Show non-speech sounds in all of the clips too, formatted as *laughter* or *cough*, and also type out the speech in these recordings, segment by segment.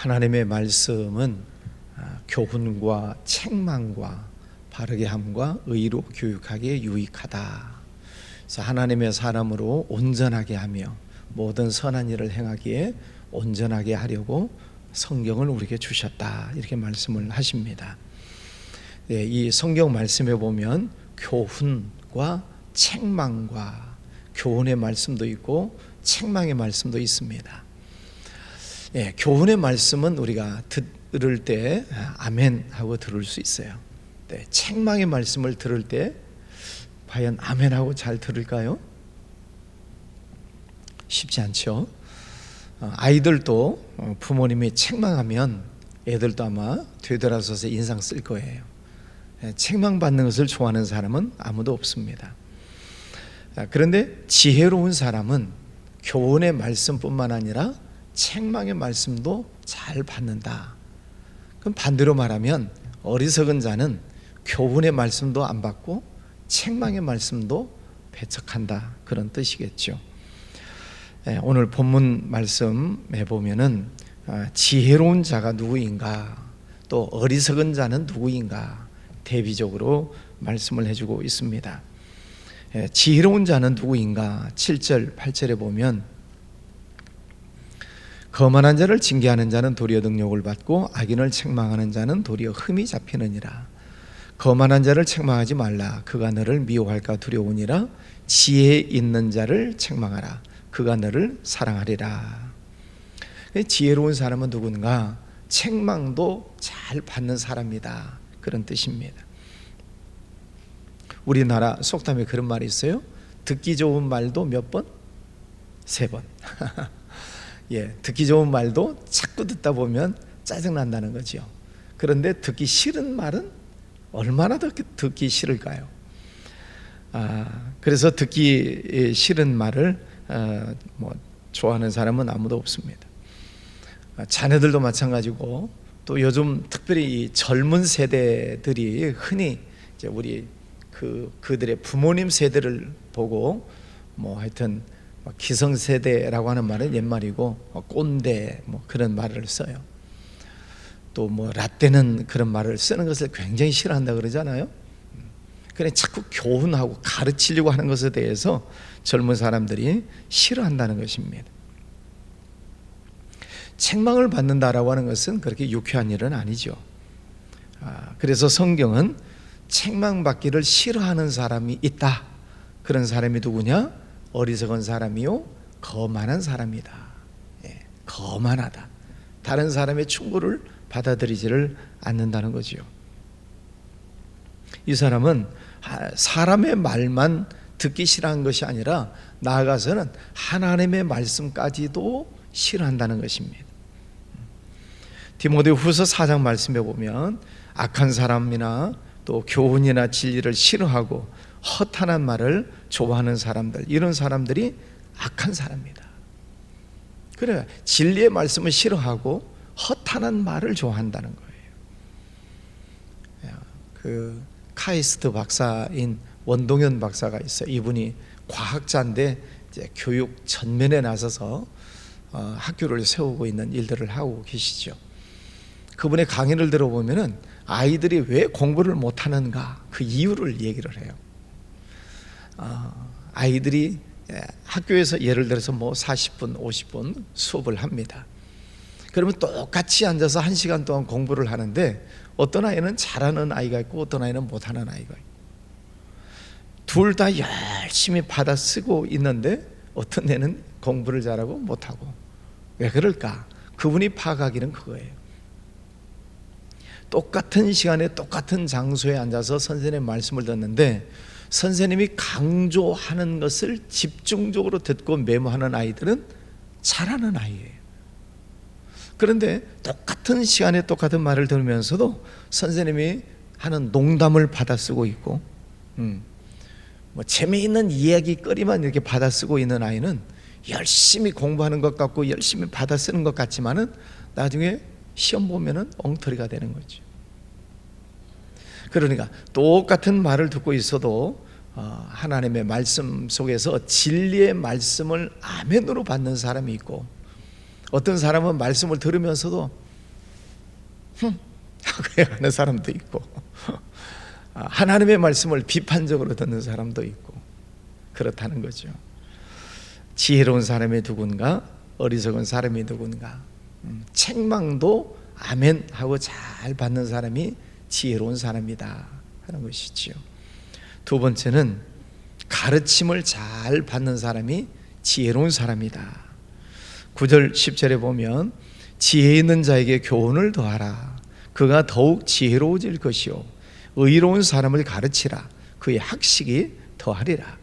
하나님의 말씀은 아, 교훈과 책망과 바르게 함과 의로 교육하기에 유익하다. 그래서 하나님의 사람으로 온전하게 하며 모든 선한 일을 행하기에 온전하게 하려고 성경을 우리에게 주셨다. 이렇게 말씀을 하십니다. 예, 이 성경 말씀에 보면 교훈과 책망과 교훈의 말씀도 있고 책망의 말씀도 있습니다. 예, 교훈의 말씀은 우리가 들을 때 아멘 하고 들을 수 있어요. 네, 책망의 말씀을 들을 때 과연 아멘 하고 잘 들을까요? 쉽지 않죠. 어, 아이들도 어, 부모님이 책망하면 애들도 아마 되돌아서서 인상 쓸 거예요. 예, 책망받는 것을 좋아하는 사람은 아무도 없습니다. 아, 그런데 지혜로운 사람은 교훈의 말씀뿐만 아니라 책망의 말씀도 잘 받는다. 그럼 반대로 말하면 어리석은 자는 교훈의 말씀도 안 받고 책망의 말씀도 배척한다. 그런 뜻이겠죠. 예, 오늘 본문 말씀에 보면은 아, 지혜로운 자가 누구인가, 또 어리석은 자는 누구인가 대비적으로 말씀을 해주고 있습니다. 예, 지혜로운 자는 누구인가? 7절, 8절에 보면 거만한 자를 징계하는 자는 도리어 능력을 받고 악인을 책망하는 자는 도리어 흠이 잡히느니라. 거만한 자를 책망하지 말라. 그가 너를 미워할까 두려우니라. 지혜 있는 자를 책망하라. 그가 너를 사랑하리라. 지혜로운 사람은 누군가? 책망도 잘 받는 사람이다. 그런 뜻입니다. 우리나라 속담에 그런 말이 있어요. 듣기 좋은 말도 몇 번? 세 번. *laughs* 예, 듣기 좋은 말도 자꾸 듣다 보면 짜증 난다는 거죠. 그런데 듣기 싫은 말은 얼마나 더 듣기 싫을까요? 아, 그래서 듣기 싫은 말을 어, 뭐 좋아하는 사람은 아무도 없습니다. 아, 자녀들도 마찬가지고 또 요즘 특별히 젊은 세대들이 흔히 우리 그 그들의 부모님 세대를 보고 뭐 하여튼 기성 세대라고 하는 말은 옛말이고 뭐 꼰대 뭐 그런 말을 써요. 또 뭐 라떼는 그런 말을 쓰는 것을 굉장히 싫어한다 그러잖아요. 그래 자꾸 교훈하고 가르치려고 하는 것에 대해서 젊은 사람들이 싫어한다는 것입니다. 책망을 받는다라고 하는 것은 그렇게 유쾌한 일은 아니죠. 아, 그래서 성경은 책망받기를 싫어하는 사람이 있다. 그런 사람이 누구냐? 어리석은 사람이요, 거만한 사람이다. 예, 거만하다. 다른 사람의 충고를 받아들이지를 않는다는 거지요. 이 사람은 사람의 말만 듣기 싫어한 것이 아니라 나아가서는 하나님의 말씀까지도 싫어한다는 것입니다. 디모데 후서 4장 말씀에 보면 악한 사람이나 또 교훈이나 진리를 싫어하고 허탄한 말을 좋아하는 사람들 이런 사람들이 악한 사람이다. 그래 진리의 말씀을 싫어하고 허탄한 말을 좋아한다는 거예요. 그 카이스트 박사인 원동현 박사가 있어요. 이분이 과학자인데 교육 전면에 나서서 어, 학교를 세우고 있는 일들을 하고 계시죠. 그분의 강의를 들어보면은 아이들이 왜 공부를 못하는가 그 이유를 얘기를 해요. 어, 아이들이 학교에서 예를 들어서 뭐 40분, 50분 수업을 합니다. 그러면 똑같이 앉아서 한 시간 동안 공부를 하는데 어떤 아이는 잘하는 아이가 있고 어떤 아이는 못하는 아이가 있고 둘 다 열심히 받아 쓰고 있는데 어떤 애는 공부를 잘하고 못하고 왜 그럴까? 그분이 파악하기는 그거예요. 똑같은 시간에 똑같은 장소에 앉아서 선생님의 말씀을 듣는데 선생님이 강조하는 것을 집중적으로 듣고 메모하는 아이들은 잘하는 아이예요. 그런데 똑같은 시간에 똑같은 말을 들으면서도 선생님이 하는 농담을 받아쓰고 있고, 음, 뭐 재미있는 이야기거리만 이렇게 받아쓰고 있는 아이는 열심히 공부하는 것 같고 열심히 받아쓰는 것 같지만은 나중에 시험 보면은 엉터리가 되는 거죠. 그러니까 똑같은 말을 듣고 있어도 어, 하나님의 말씀 속에서 진리의 말씀을 아멘으로 받는 사람이 있고 어떤 사람은 말씀을 들으면서도 흠 *laughs* 하고 하는 사람도 있고 *laughs* 아, 하나님의 말씀을 비판적으로 듣는 사람도 있고 그렇다는 거죠. 지혜로운 사람이 누군가 어리석은 사람이 누군가 음, 책망도 아멘 하고 잘 받는 사람이 지혜로운 사람이다 하는 것이지요. 두 번째는 가르침을 잘 받는 사람이 지혜로운 사람이다. 9절 10절에 보면 지혜 있는 자에게 교훈을 더하라. 그가 더욱 지혜로워질 것이요 의로운 사람을 가르치라. 그의 학식이 더하리라.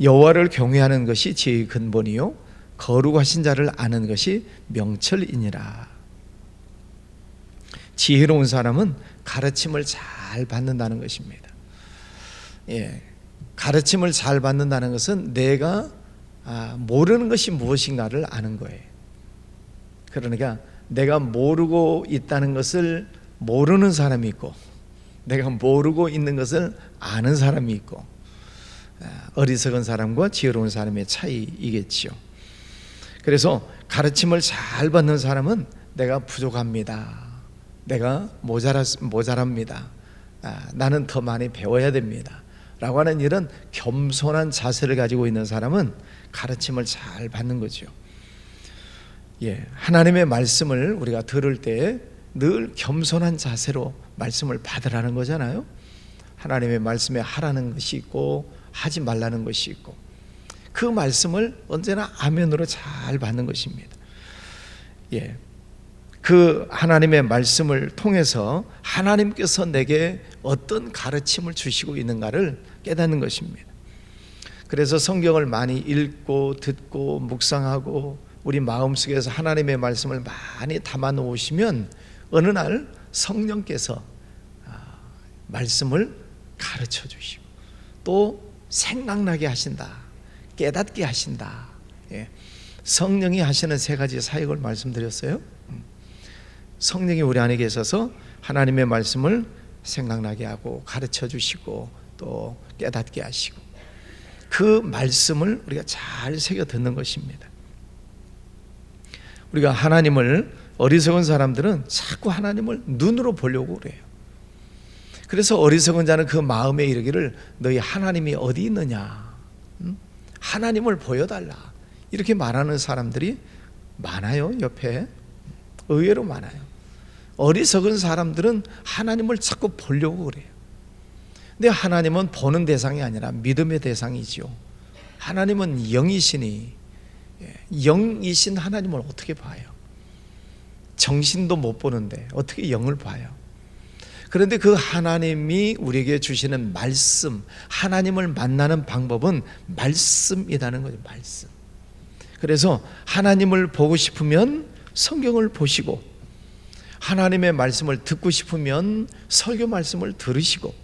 여호와를 경외하는 것이 지혜의 근본이요 거룩하신 자를 아는 것이 명철이니라. 지혜로운 사람은 가르침을 잘 받는다는 것입니다. 예. 가르침을 잘 받는다는 것은 내가 아, 모르는 것이 무엇인가를 아는 거예요. 그러니까 내가 모르고 있다는 것을 모르는 사람이 있고 내가 모르고 있는 것을 아는 사람이 있고 아, 어리석은 사람과 지혜로운 사람의 차이이겠지요. 그래서 가르침을 잘 받는 사람은 내가 부족합니다. 내가 모자라, 모자랍니다. 아, 나는 더 많이 배워야 됩니다. 라고 하는 이런 겸손한 자세를 가지고 있는 사람은 가르침을 잘 받는 거죠. 예, 하나님의 말씀을 우리가 들을 때 늘 겸손한 자세로 말씀을 받으라는 거잖아요. 하나님의 말씀에 하라는 것이 있고 하지 말라는 것이 있고 그 말씀을 언제나 아멘으로 잘 받는 것입니다. 예. 그 하나님의 말씀을 통해서 하나님께서 내게 어떤 가르침을 주시고 있는가를 깨닫는 것입니다. 그래서 성경을 많이 읽고 듣고 묵상하고 우리 마음속에서 하나님의 말씀을 많이 담아 놓으시면 어느 날 성령께서 아, 말씀을 가르쳐 주시고 또 생각나게 하신다. 깨닫게 하신다. 예. 성령이 하시는 세 가지 사역을 말씀드렸어요. 음. 성령이 우리 안에 계셔서 하나님의 말씀을 생각나게 하고 가르쳐 주시고 또 깨닫게 하시고 그 말씀을 우리가 잘 새겨 듣는 것입니다. 우리가 하나님을 어리석은 사람들은 자꾸 하나님을 눈으로 보려고 그래요. 그래서 어리석은 자는 그 마음에 이르기를 너희 하나님이 어디 있느냐? 음? 하나님을 보여달라. 이렇게 말하는 사람들이 많아요, 옆에. 의외로 많아요. 어리석은 사람들은 하나님을 자꾸 보려고 그래요. 근데 하나님은 보는 대상이 아니라 믿음의 대상이지요. 하나님은 영이시니 예, 영이신 하나님을 어떻게 봐요? 정신도 못 보는데 어떻게 영을 봐요? 그런데 그 하나님이 우리에게 주시는 말씀, 하나님을 만나는 방법은 말씀이라는 거죠. 말씀. 그래서 하나님을 보고 싶으면 성경을 보시고 하나님의 말씀을 듣고 싶으면 설교 말씀을 들으시고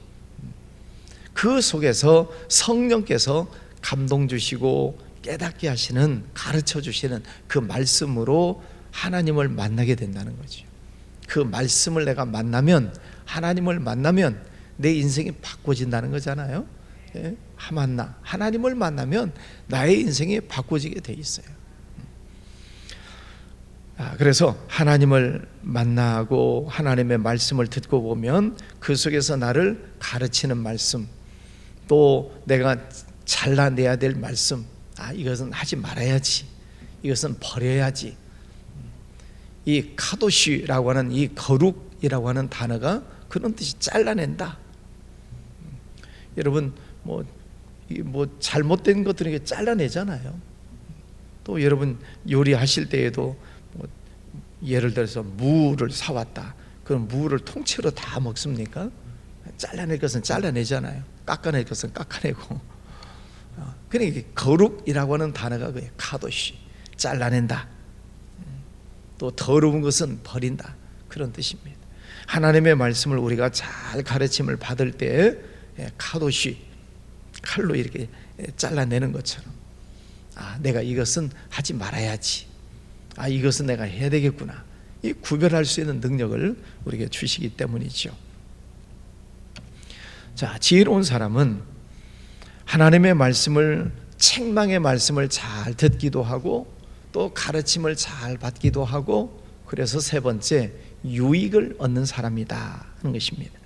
그 속에서 성령께서 감동 주시고 깨닫게 하시는 가르쳐 주시는 그 말씀으로 하나님을 만나게 된다는 거죠. 그 말씀을 내가 만나면 하나님을 만나면 내 인생이 바꿔진다는 거잖아요. 예? 하만나 하나님을 만나면 나의 인생이 바꿔지게 돼 있어요. 아, 그래서 하나님을 만나고 하나님의 말씀을 듣고 보면 그 속에서 나를 가르치는 말씀, 또 내가 잘라내야 될 말씀, 아 이것은 하지 말아야지, 이것은 버려야지. 이 카도시라고 하는 이 거룩이라고 하는 단어가 그런 뜻이 잘라낸다. 여러분 뭐, 뭐 잘못된 것들을 잘라내잖아요. 또 여러분 요리하실 때에도 뭐 예를 들어서 무를 사왔다. 그럼 무를 통째로 다 먹습니까? 잘라낼 것은 잘라내잖아요. 깎아낼 것은 깎아내고. 어, 그러니까 거룩이라고 하는 단어가 그 카도시 잘라낸다. 또 더러운 것은 버린다. 그런 뜻입니다. 하나님의 말씀을 우리가 잘 가르침을 받을 때 예, 카도시 칼로 이렇게 잘라내는 것처럼 아 내가 이것은 하지 말아야지 아 이것은 내가 해야 되겠구나 이 구별할 수 있는 능력을 우리에게 주시기 때문이죠. 자 지혜로운 사람은 하나님의 말씀을 책망의 말씀을 잘 듣기도 하고 또 가르침을 잘 받기도 하고 그래서 세 번째 유익을 얻는 사람이다 하는 것입니다.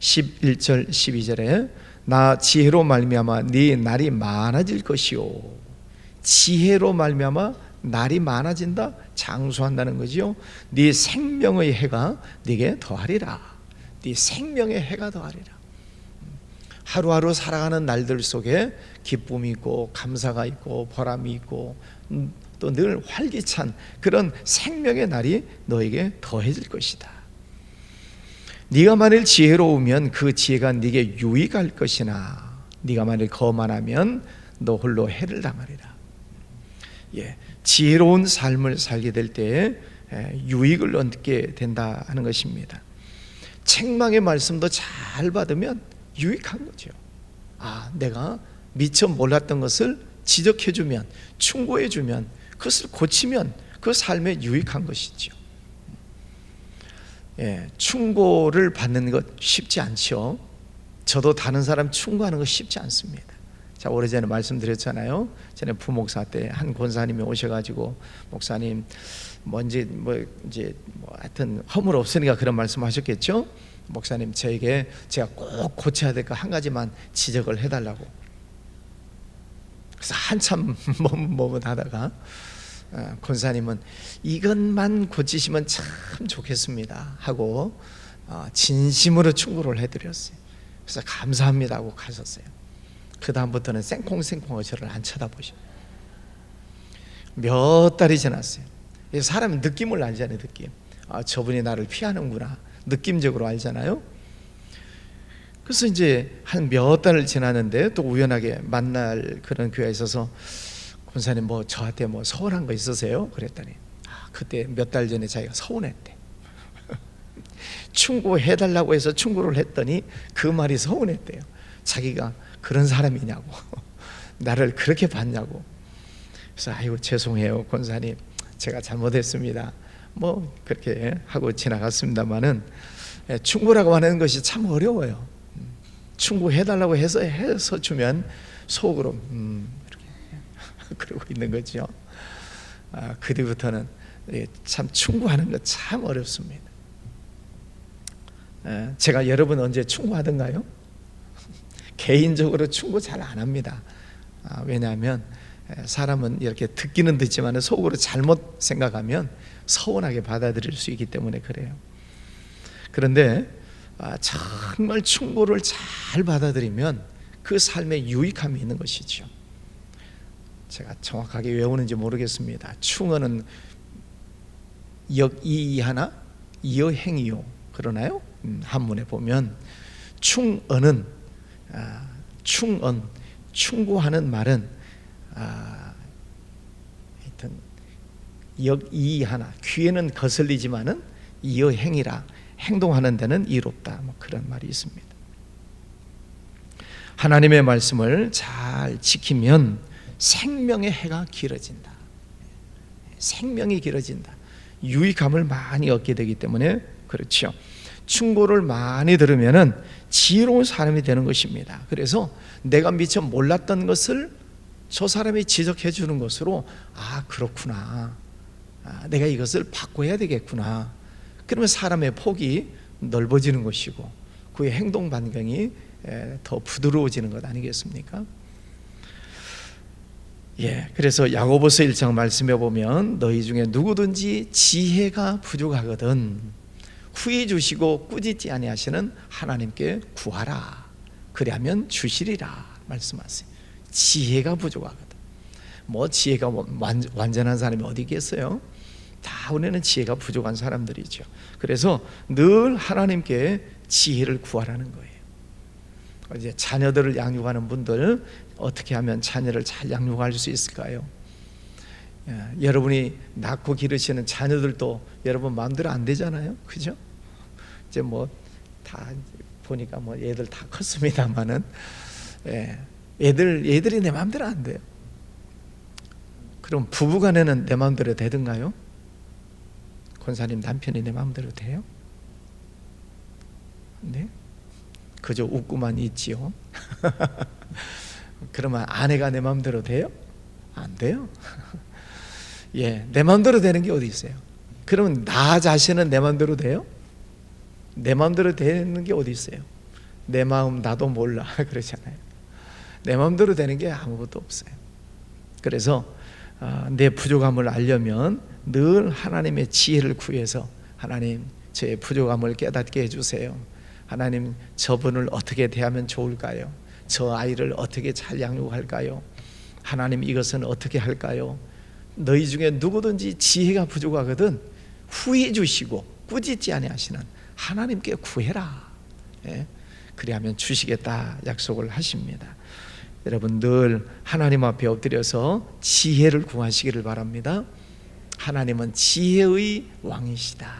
11절 12절에 나 지혜로 말미암아 네 날이 많아질 것이요 지혜로 말미암아 날이 많아진다 장수한다는 거지요 네 생명의 해가 네게 더하리라 네 생명의 해가 더하리라 하루하루 살아가는 날들 속에 기쁨이 있고 감사가 있고 보람이 있고 음, 또늘 활기찬 그런 생명의 날이 너에게 더해질 것이다. 네가 만일 지혜로우면 그 지혜가 네게 유익할 것이나 네가 만일 거만하면 너 홀로 해를 당하리라. 예, 지혜로운 삶을 살게 될 때에 유익을 얻게 된다 하는 것입니다. 책망의 말씀도 잘 받으면 유익한 거죠. 아, 내가 미처 몰랐던 것을 지적해 주면, 충고해 주면, 그것을 고치면 그 삶에 유익한 것이죠. 예, 충고를 받는 것 쉽지 않죠. 저도 다른 사람 충고하는 거 쉽지 않습니다. 자 오래전에 말씀드렸잖아요. 전에 부목사 때 한 권사님이 오셔가지고 목사님 뭔지 뭐 이제 뭐 하여튼 허물 없으니까 그런 말씀하셨겠죠. 목사님 저에게 제가 꼭 고쳐야 될 거 한 가지만 지적을 해달라고. 그래서 한참 *laughs* 머뭇하다가 어, 권사님은 이것만 고치시면 참 좋겠습니다 하고 어, 진심으로 충고를 해드렸어요. 그래서 감사합니다 하고 가셨어요. 그 다음부터는 생콩생콩하고 저를 안 쳐다보셔. 몇 달이 지났어요. 사람은 느낌을 알잖아요, 느낌. 아, 저분이 나를 피하는구나. 느낌적으로 알잖아요. 그래서 이제 한 몇 달을 지났는데 또 우연하게 만날 그런 교회에 있어서 권사님 뭐 저한테 뭐 서운한 거 있으세요? 그랬더니 아, 그때 몇 달 전에 자기가 서운했대. *laughs* 충고해 달라고 해서 충고를 했더니 그 말이 서운했대요. 자기가 그런 사람이냐고. *laughs* 나를 그렇게 봤냐고. 그래서 아이고 죄송해요 권사님 제가 잘못했습니다. 뭐 그렇게 하고 지나갔습니다만은 예, 충고라고 하는 것이 참 어려워요. 음, 충고해 달라고 해서 해서 주면 속으로 음, *laughs* 그러고 있는 거죠. 아, 그 뒤부터는 예, 참 충고하는 거 참 어렵습니다. 예, 제가 여러분 언제 충고하던가요? 개인적으로 충고 잘 안 합니다. 아, 왜냐하면 예, 사람은 이렇게 듣기는 듣지만 속으로 잘못 생각하면 서운하게 받아들일 수 있기 때문에 그래요. 그런데 아, 정말 충고를 잘 받아들이면 그 삶에 유익함이 있는 것이죠. 제가 정확하게 외우는지 모르겠습니다. 충어는 역이 하나 이어행이요 그러나요? 음, 한문에 보면 충어는 아, 충언 충고하는 말은 아, 하여튼 역이 하나 귀에는 거슬리지만은 이어 행이라 행동하는 데는 이롭다 뭐 그런 말이 있습니다. 하나님의 말씀을 잘 지키면 생명의 해가 길어진다. 생명이 길어진다. 유익함을 많이 얻게 되기 때문에 그렇죠. 충고를 많이 들으면은 지혜로운 사람이 되는 것입니다. 그래서 내가 미처 몰랐던 것을 저 사람이 지적해 주는 것으로 아 그렇구나. 아, 내가 이것을 바꿔야 되겠구나. 그러면 사람의 폭이 넓어지는 것이고 그의 행동 반경이 더 부드러워지는 것 아니겠습니까? 예, 그래서 야고보서 1장 말씀해 보면 너희 중에 누구든지 지혜가 부족하거든 후히 주시고 꾸짖지 아니하시는 하나님께 구하라. 그리하면 주시리라 말씀하세요. 지혜가 부족하거든. 뭐 지혜가 완전한 사람이 어디 있겠어요? 다 우리는 지혜가 부족한 사람들이죠. 그래서 늘 하나님께 지혜를 구하라는 거예요. 이제 자녀들을 양육하는 분들 어떻게 하면 자녀를 잘 양육할 수 있을까요? 예, 여러분이 낳고 기르시는 자녀들도 여러분 마음대로 안 되잖아요, 그죠? 이제 뭐 다 보니까 뭐 애들 다 컸습니다만은 예, 애들 애들이 내 마음대로 안 돼요. 그럼 부부간에는 내 마음대로 되든가요? 권사님 남편이 내 마음대로 돼요? 네? 그저 웃고만 있지요. *laughs* 그러면 아내가 내 마음대로 돼요? 안 돼요. *laughs* 예, 내 마음대로 되는 게 어디 있어요? 그러면 나 자신은 내 마음대로 돼요? 내 마음대로 되는 게 어디 있어요? 내 마음 나도 몰라 *laughs* 그러잖아요. 내 마음대로 되는 게 아무것도 없어요. 그래서 아, 내 부족함을 알려면 늘 하나님의 지혜를 구해서 하나님 제 부족함을 깨닫게 해주세요. 하나님 저분을 어떻게 대하면 좋을까요? 저 아이를 어떻게 잘 양육할까요? 하나님 이것은 어떻게 할까요? 너희 중에 누구든지 지혜가 부족하거든 후해 주시고 꾸짖지 아니하시는 하나님께 구해라. 예? 그리하면 주시겠다 약속을 하십니다. 여러분 늘 하나님 앞에 엎드려서 지혜를 구하시기를 바랍니다. 하나님은 지혜의 왕이시다.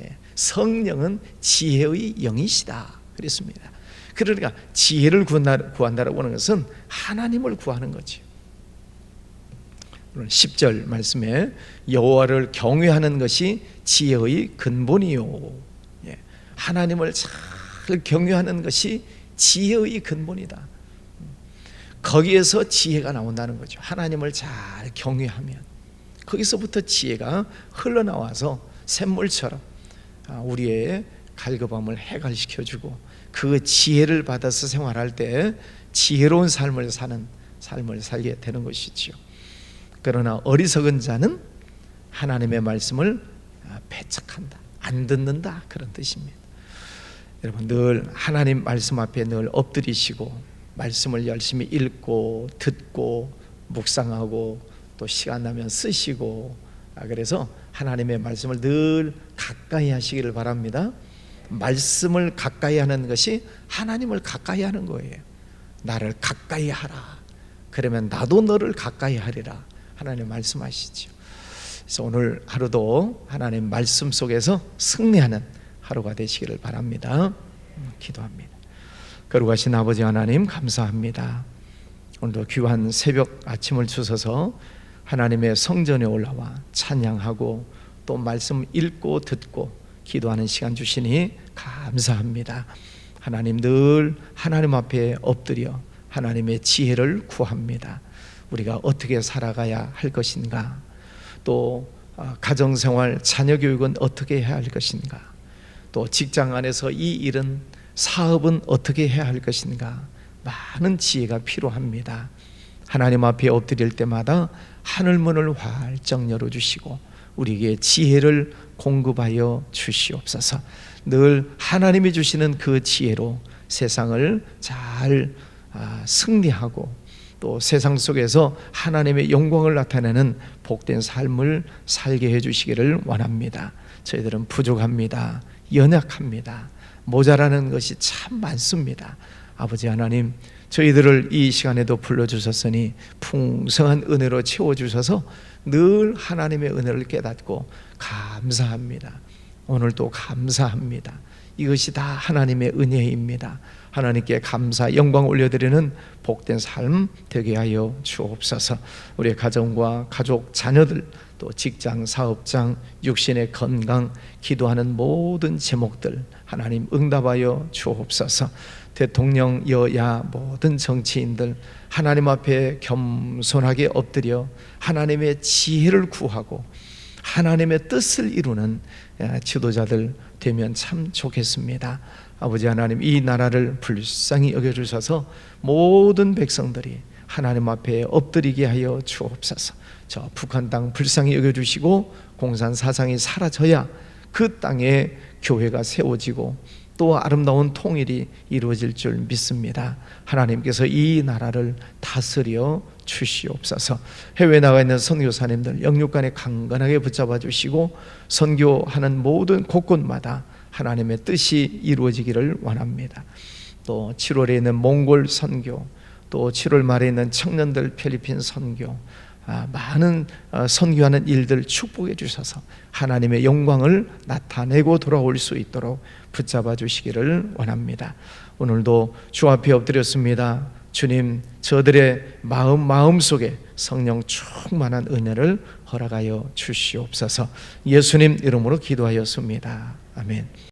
예, 성령은 지혜의 영이시다. 그랬습니다. 그러니까 지혜를 구한다, 구한다라고 하는 것은 하나님을 구하는 거지. 오늘 10절 말씀에 여호와를 경외하는 것이 지혜의 근본이요. 예, 하나님을 잘 경외하는 것이 지혜의 근본이다. 거기에서 지혜가 나온다는 거죠. 하나님을 잘 경외하면 거기서부터 지혜가 흘러나와서 샘물처럼 아, 우리의 갈급함을 해갈시켜 주고 그 지혜를 받아서 생활할 때 지혜로운 삶을 사는 삶을 살게 되는 것이지요. 그러나 어리석은 자는 하나님의 말씀을 아, 배척한다, 안 듣는다 그런 뜻입니다. 여러분 늘 하나님 말씀 앞에 늘 엎드리시고 말씀을 열심히 읽고 듣고 묵상하고 또 시간 나면 쓰시고 아, 그래서 하나님의 말씀을 늘 가까이 하시기를 바랍니다. 말씀을 가까이 하는 것이 하나님을 가까이 하는 거예요. 나를 가까이 하라. 그러면 나도 너를 가까이 하리라. 하나님 말씀하시죠. 그래서 오늘 하루도 하나님 말씀 속에서 승리하는 하루가 되시기를 바랍니다. 음, 기도합니다. 거룩하신 아버지 하나님 감사합니다. 오늘도 귀한 새벽 아침을 주셔서 하나님의 성전에 올라와 찬양하고 또 말씀 읽고 듣고 기도하는 시간 주시니 감사합니다. 하나님 늘 하나님 앞에 엎드려 하나님의 지혜를 구합니다. 우리가 어떻게 살아가야 할 것인가? 또 아, 가정생활, 자녀 교육은 어떻게 해야 할 것인가? 또 직장 안에서 이 일은 사업은 어떻게 해야 할 것인가? 많은 지혜가 필요합니다. 하나님 앞에 엎드릴 때마다 하늘 문을 활짝 열어 주시고 우리에게 지혜를 공급하여 주시옵소서. 늘 하나님이 주시는 그 지혜로 세상을 잘 아, 승리하고 또 세상 속에서 하나님의 영광을 나타내는 복된 삶을 살게 해 주시기를 원합니다. 저희들은 부족합니다. 연약합니다. 모자라는 것이 참 많습니다. 아버지 하나님, 저희들을 이 시간에도 불러주셨으니 풍성한 은혜로 채워주셔서 늘 하나님의 은혜를 깨닫고 감사합니다. 오늘도 감사합니다. 이것이 다 하나님의 은혜입니다. 하나님께 감사, 영광 올려드리는 복된 삶 되게 하여 주옵소서. 우리의 가정과 가족, 자녀들, 또 직장, 사업장, 육신의 건강, 기도하는 모든 제목들 하나님 응답하여 주옵소서. 대통령, 여야, 모든 정치인들 하나님 앞에 겸손하게 엎드려 하나님의 지혜를 구하고 하나님의 뜻을 이루는 지도자들 되면 참 좋겠습니다. 아버지 하나님 이 나라를 불쌍히 여겨 주셔서 모든 백성들이 하나님 앞에 엎드리게 하여 주옵소서. 저 북한 땅 불쌍히 여겨주시고 공산 사상이 사라져야 그 땅에 교회가 세워지고 또 아름다운 통일이 이루어질 줄 믿습니다. 하나님께서 이 나라를 다스려 주시옵소서. 해외 나가 있는 선교사님들 영육간에 강건하게 붙잡아 주시고 선교하는 모든 곳곳마다 하나님의 뜻이 이루어지기를 원합니다. 또 7월에 있는 몽골 선교, 또 7월 말에 있는 청년들 필리핀 선교, 아, 많은 어, 선교하는 일들 축복해 주셔서 하나님의 영광을 나타내고 돌아올 수 있도록 붙잡아 주시기를 원합니다. 오늘도 주 앞에 엎드렸습니다. 주님, 저들의 마음 마음 속에 성령 충만한 은혜를 허락하여 주시옵소서. 예수님 이름으로 기도하였습니다. 아멘.